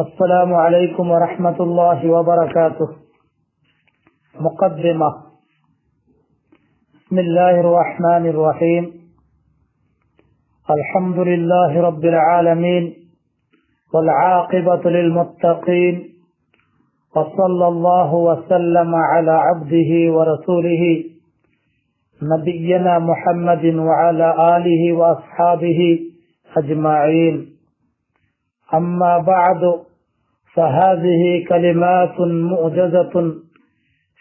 السلام عليكم ورحمة الله وبركاته. مقدمة. بسم الله الرحمن الرحيم. الحمد لله رب العالمين والعاقبة للمتقين وصلى الله وسلم على عبده ورسوله نبينا محمد وعلى آله وأصحابه أجمعين. أما بعد فهذه كلمات معجزة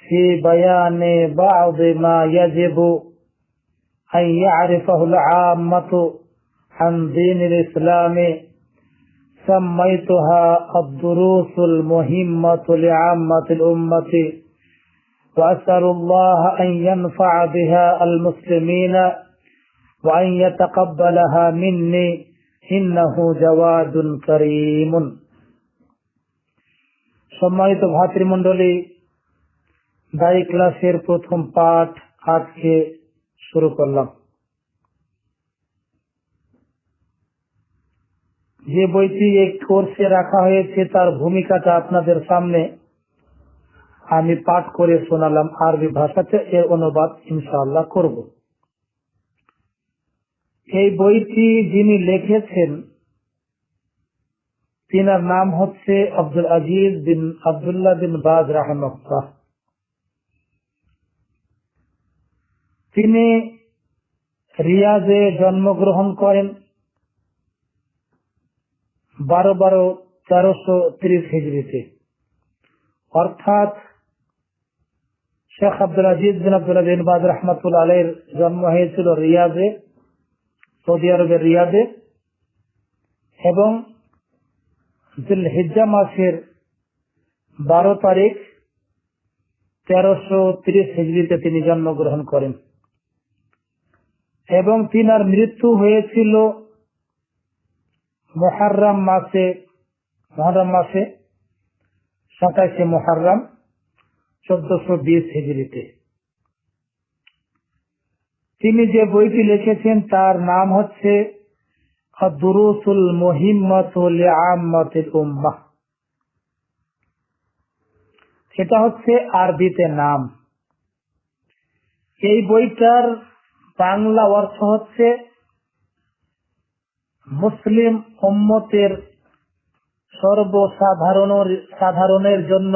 في بيان بعض ما يجب أن يعرفه العامة عن دين الإسلام. سميتها الدروس المهمة لعامة الأمة وأسأل الله أن ينفع بها المسلمين وأن يتقبلها مني. إنه جواد كريم. সম্মানিত ভাতৃমণ্ডলী, দায়ী ক্লাসের প্রথম পাঠ আজকে শুরু করলাম। যে বইটি এই কোর্সে রাখা হয়েছে, তার ভূমিকাটা আপনাদের সামনে আমি পাঠ করে শোনালাম আরবি ভাষাতে, এর অনুবাদ ইনশাআল্লাহ করব। এই বইটি যিনি লিখেছেন তিনার নাম হচ্ছে আব্দুল আজিজ বিন আবদুল্লাহ বিন বাজ রাহমুল্লাহ তিনি রিয়াজে জন্মগ্রহণ করেন বারো বারো তেরোশো ত্রিশ হিজড়িতে। অর্থাৎ শেখ আব্দুল আজিজ বিন আব্দুল্লাহ বিন বাজ রহমতুল্লাহ আলের জন্ম হয়েছিল রিয়াজে, সৌদি আরবের রিয়াজে এবং হিজ্জা মাসের বারো তারিখ, তেরোশো তিরিশ হিজড়িতে তিনি জন্মগ্রহণ করেন। এবং তিনার মৃত্যু হয়েছিল মহারাম মাসে মহারাম মাসে সাতাইশে মহারাম চোদ্দশো বিশ হিজড়িতে। তিনি যে বইটি লিখেছেন, তার নাম হচ্ছে দুরুসুল মহিম্মতুল উম্মাহ এটা হচ্ছে আরবিতে নাম। এই বইটার বাংলা অর্থ হচ্ছে মুসলিম উম্মতের সর্বসাধারণ সাধারণের জন্য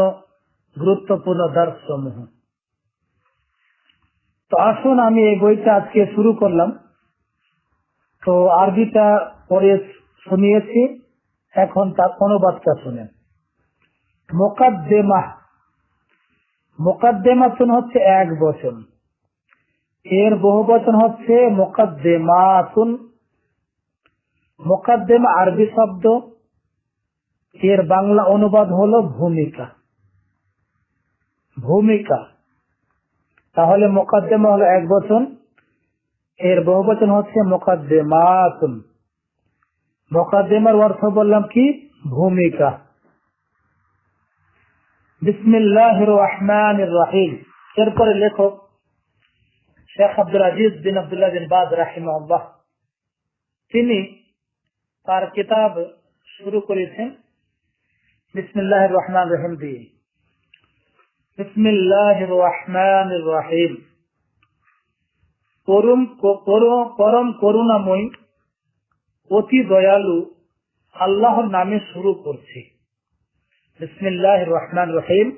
গুরুত্বপূর্ণ দর্শসমূহ। তো আসুন আমি এই বইটা আজকে শুরু করলাম। তো আরবিটা পরে শুনিয়েছি, এখন তার অনুবাদটা শুনেন। মোকাদ্দেমা। মোকাদ্দেমাতুন হচ্ছে এক বচন। এর বহু বচন হচ্ছে মোকাদ্দেমাতুন। মোকাদ্দেমা আরবি শব্দ। এর বাংলা অনুবাদ হলো ভূমিকা। ভূমিকা। তাহলে মোকাদ্দেমা হলো এক বচন। এর বহু বচন হচ্ছে মোকাদ্দেমাতুন। মোকাদ্দেমার অর্থ বললাম কি? ভূমিকা। বিসমিল্লাহ রহমান রাহিম এরপরে লেখক শেখ আব্দুল আজিজ বিন আবদুল্লাহ বিন বাদ রাহিমাল্লাহ তিনি তার কিতাব শুরু করেছেন বিসমিল্লাহ রহমান রহিম দিয়ে। বিসমিল্লাহ রহমান রাহিম পরম করুণাময়, অতি দয়ালু, আল্লাহর নামে শুরু করছে। রহমান রহিম।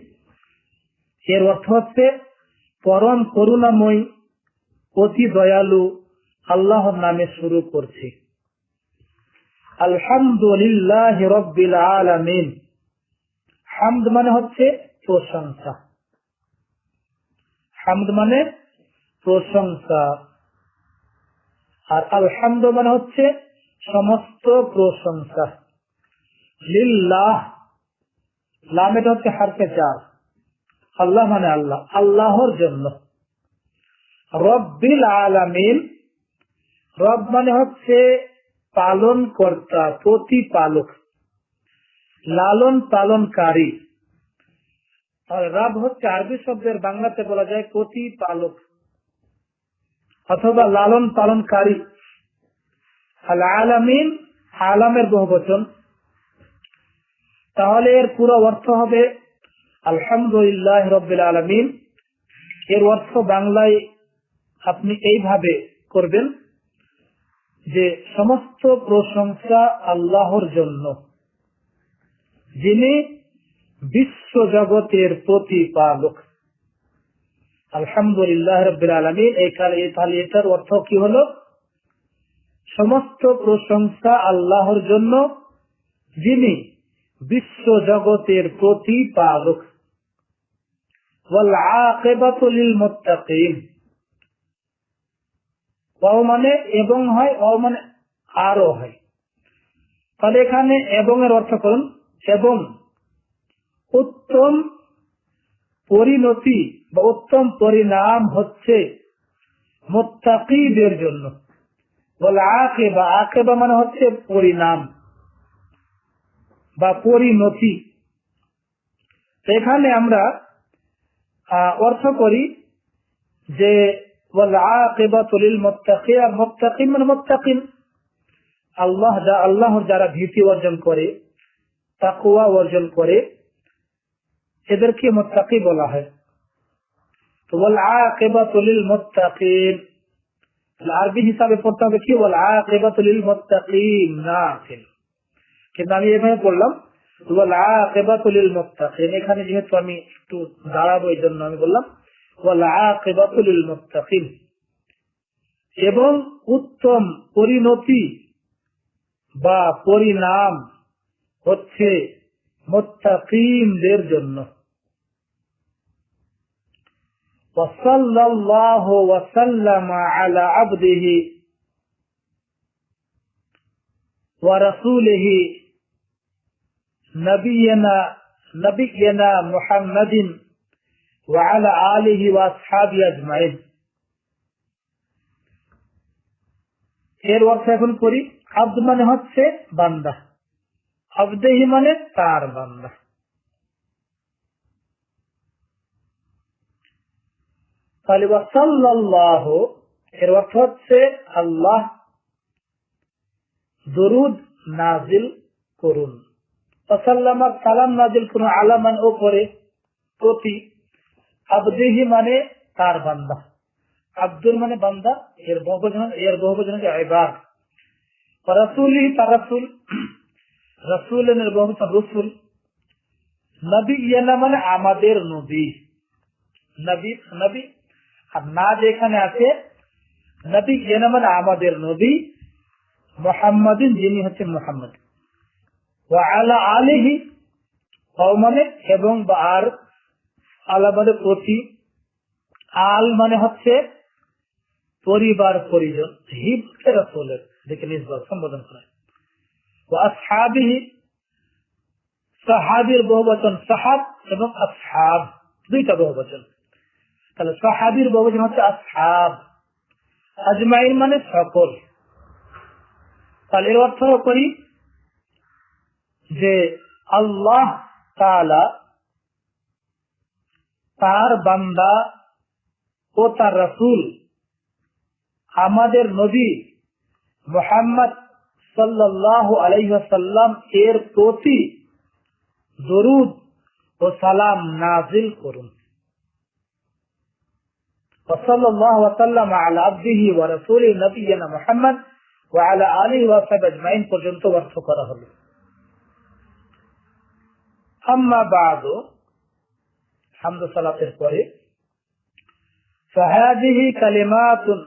এর অর্থ হচ্ছে, পরম করুণাময়, অতি দয়ালু, আল্লাহর নামে শুরু করছে। আলহামদুলিল্লাহ রব্বিল আলামিন। হামদ মানে হচ্ছে প্রশংসা। হামদ মানে প্রশংসা। আর আলহামদ মানে হচ্ছে সমস্ত প্রশংসা। লিল্লাহ। লাম এটা হচ্ছে হারকে চার আল্লাহ মানে আল্লাহ, আল্লাহর জন্য। রব্বিল আলামিন, রব মানে হচ্ছে পালন কর্তা প্রতিপালক, লালন পালনকারী। আর রব হচ্ছে আরবি শব্দের বাংলাতে বলা যায় প্রতিপালক। অথবা লালন পালনকারী। আল আলামিন আলামের বহু বচন। তাহলে এর পুরো অর্থ হবে, আলহামদুলিল্লাহ রবিল আলমিন। এর অর্থ বাংলায় আপনি এইভাবে করবেন যে সমস্ত প্রশংসা আল্লাহর জন্য, যিনি বিশ্ব জগতের প্রতিপালক। আলহামদুলিল্লাহ রবিল আলমিন, এই এটার অর্থ কি হলো? সমস্ত প্রশংসা আল্লাহর জন্য যিনি বিশ্ব জগতের প্রতিপালক। মানে এবং হয় অ মানে আরও হয়। তাহলে এখানে এবং এর অর্থ করুন। এবং উত্তম পরিণতি বা উত্তম পরিণাম হচ্ছে মোত্তাকিদের জন্য। বলে আকেবা আকেবা মানে হচ্ছে পরিণাম বা পরিণতি। এখানে আমরা অর্থ করি যে মানে আল্লাহ আল্লাহর যারা ভীতি অর্জন করে তাকুয়া অর্জন করে এদেরকে মোত্তাকি বলা হয়। তো বল আকেবাতুলিল মোত্তাকিন। আরবি হিসাবে পড়তে হবে কি? বল আকেবাতুলিল মোত্তাকিন না কিন্তু আমি এভাবে এখানে যেহেতু আমি একটু দাঁড়াবো, এই জন্য আমি বললাম বল এবং উত্তম পরিণতি বা পরিণাম হচ্ছে মোত্তাকিনদের জন্য। وصلى الله وسلم على عبده ورسوله نبينا نبينا محمد وعلى آله وأصحابه أجمعين এর অর্থ এখন করি আব্দ মানে হচ্ছে বান্দা আবদেহি মানে তার বান্দা এর অর্থ হচ্ছে আল্লাহ দরুদ নাজিল করুন। সালাম নাজিল করুন আলামান প্রতি আবদেহি মানে তার বান্দা। আব্দুল মানে বান্দা, এর বহুবচন এর বহুবচন রাসুলি তার রাসুল রাসুল এর বহুবচন রসুল। নবী ইয়ানা মানে আমাদের নবী। নবী নবী আর না যেখানে আছে, নবী মানে আমাদের নবী মোহাম্মদিন, যিনি হচ্ছেন মোহাম্মদ। ও আলা আলিহি মানে এবং আর আলা মানে প্রতি, আল মানে হচ্ছে পরিবার পরিজন হিবকে রসুলের দেখে নিজবার সম্বোধন করে ও আসহাবিহি, সাহাবির বহুবচন সাহাব এবং আসহাব, দুইটা বহুবচন। তাহলে সাহাবির বহুবচন হচ্ছে আসহাব। আজমাইন মানে সকল। তাহলে এর অর্থ করি যে আল্লাহ তালা তার বান্দা ও তার রসুল আমাদের নবী মোহাম্মদ সাল্লাহ আলাইসাল্লাম এর প্রতি দরুদ ও সালাম নাজিল করুন। وصلى الله وسلم على عبده ورسوله نبينا محمد وعلى آله وصحبه أجمعين পর্যন্ত অর্থ করা হলো আম্মা বাদ হামদ সালাতের পরে ফাহাদিহি কালিমাতুন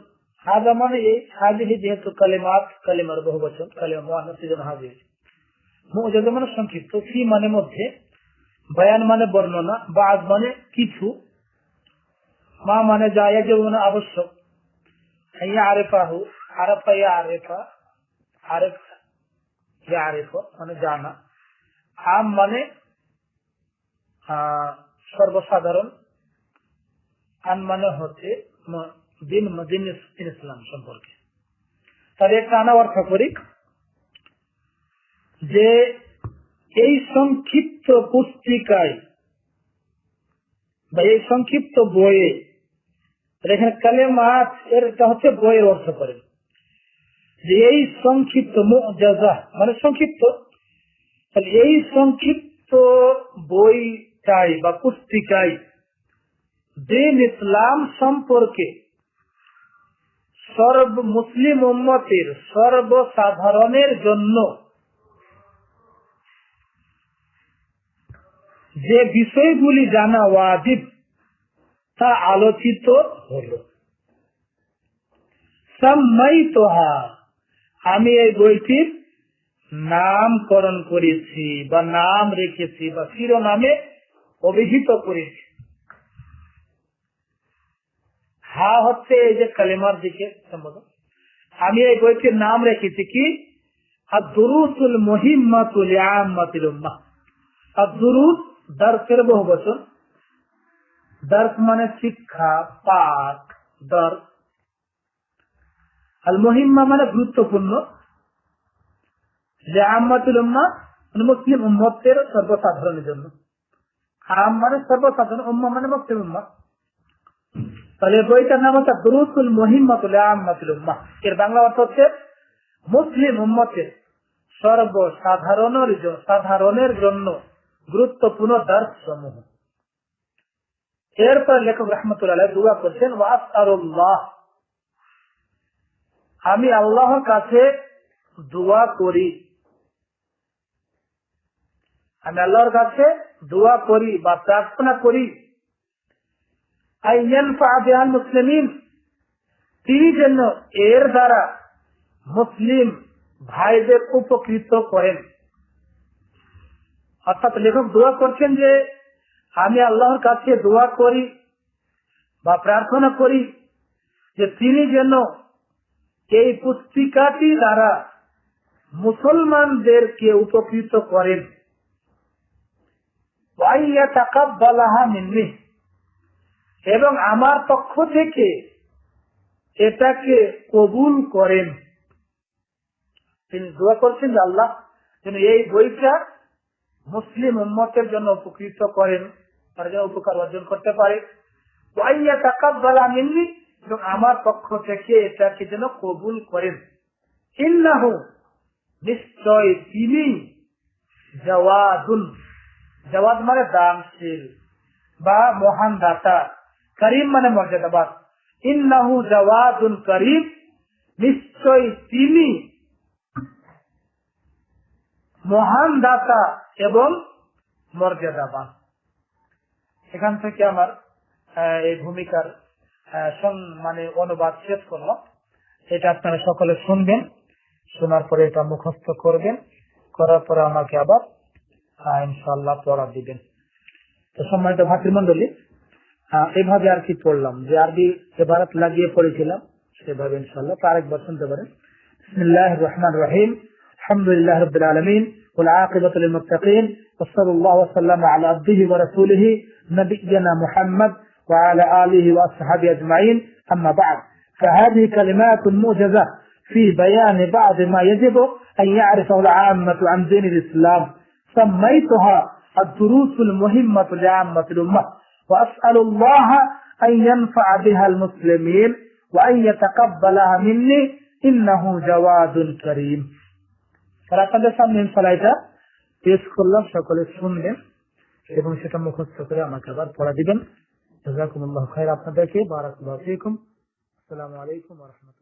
হাদা মানে এই হাদিহি যেহেতু কালিমাত কালিমার বহু বচন কালিমা মুআন্নাস জন্য হাজির মুজাদ মানে সংক্ষিপ্ত ফি মানে মধ্যে বয়ান মানে বর্ণনা বাদ মানে কিছু মা মানে যে মানে আবশ্যক ইয়া আরেফাহু, আরেফা ইয়া আরেফা, আরেফ ইয়া আরেফ মানে জানা। আম মানে সর্বসাধারণ। আন মানে হচ্ছে দিন দিন ইসলাম সম্পর্কে। তার একটা আনা অর্থ করি। যে এই সংক্ষিপ্ত পুস্তিকায় বা এই সংক্ষিপ্ত বইয়ে এখানে কালেমাত এর এটা হচ্ছে বইয়ের অর্থ করে। যে এই সংক্ষিপ্ত মানে সংক্ষিপ্ত। এই সংক্ষিপ্ত বই চাই বা পুস্তিকায় দিন ইসলাম সম্পর্কে সর্ব মুসলিম উম্মতের সর্বসাধারণের জন্য যে বিষয়গুলি জানা ওয়াজিব তা আলোচিত হল। সম্মাইতহা, আমি এই বইটির নামকরণ করেছি বা নাম রেখেছি বা শিরোনামে অভিহিত করেছি। হা হচ্ছে এই যে কালেমার দিকে সম্বোধন আমি এই বইটির নাম রেখেছি কি? দুরুসুল মহিমাতুল আমাতুল উম্মাহ। আর দুরুস দর্শের বহু বচন দর্শ মানে শিক্ষা, পাঠ দর্শ আল মহিম্মা মানে গুরুত্বপূর্ণ। যে মানে মুসলিম উম্মতের সর্বসাধারণের জন্য। আম মানে সর্বসাধারণ উম্মা মানে মুসলিম উম্মা। তাহলে বইটার নাম হচ্ছে উম্মা। এর বাংলা অর্থ হচ্ছে মুসলিম উম্মতের সর্বসাধারণের সাধারণের জন্য গুরুত্বপূর্ণ দর্শ সমূহ এরপর লেখক রহমতুল্লাহ দুয়া করছেন আমি আল্লাহর কাছে দোয়া করি। আমি আল্লাহর কাছে দোয়া করি বা প্রার্থনা করি। মুসলিমিন, তিনি যেন এর দ্বারা মুসলিম ভাইদের উপকৃত করেন। অর্থাৎ লেখক দোয়া করছেন যে আমি আল্লাহর কাছে দোয়া করি বা প্রার্থনা করি যে তিনি যেন এই পুস্তিকাটি দ্বারা মুসলমানদেরকে উপকৃত করেন। এবং আমার পক্ষ থেকে এটাকে কবুল করেন। তিনি দোয়া করছেন আল্লাহ যেন এই বইটা মুসলিম উম্মতের জন্য উপকৃত করেন। তারা উপকার অর্জন করতে পারে। ওয়াইয়া এবং আমার পক্ষ থেকে এটাকে যেন কবুল করেন। ইন্নাহু, নিশ্চয় তিনি জওয়াদ মানে দানশীল বা মহান দাতা। করিম মানে মর্যাদাবাদ ইন্নাহু জওয়াদুন করিম, নিশ্চয় তিনি মহান দাতা এবং মর্যাদাবান। এখান থেকে আমার এই ভূমিকার মানে অনুবাদ শেষ করলাম। এটা আপনারা সকলে শুনবেন, শোনার পরে এটা মুখস্থ করবেন, করার পরে আমাকে আবার ইনশাল্লাহ পড়া দিবেন। তো সম্মানিত ভাতৃমন্ডলী এভাবে আর কি পড়লাম, যে আরবি এবারত লাগিয়ে পড়েছিলাম, সেভাবে ইনশাল্লাহ তো আরেকবার শুনতে পারেন। রহমান রহিম, আলহামদুলিল্লাহ রবিল আলমিন والعاقبة للمتقين وصلى الله وسلم على عبده ورسوله نبينا محمد وعلى آله وأصحابه أجمعين. أما بعد فهذه كلمات موجزة في بيان بعض ما يجب أن يعرفه العامة عن دين الإسلام. سميتها الدروس المهمة لعامة الأمة وأسأل الله أن ينفع بها المسلمين وأن يتقبلها مني إنه جواد كريم. তারা আপনাদের সামনে ইনশাল্লাহ পেশ করলাম, সকলে শুনবেন এবং সেটা মুখস্থ করে আমাকে আবার পড়া দিবেন। আপনাদেরকে, বারাকুল্লাহ আসসালাম আলাইকুম রাহমাতুল্লাহ।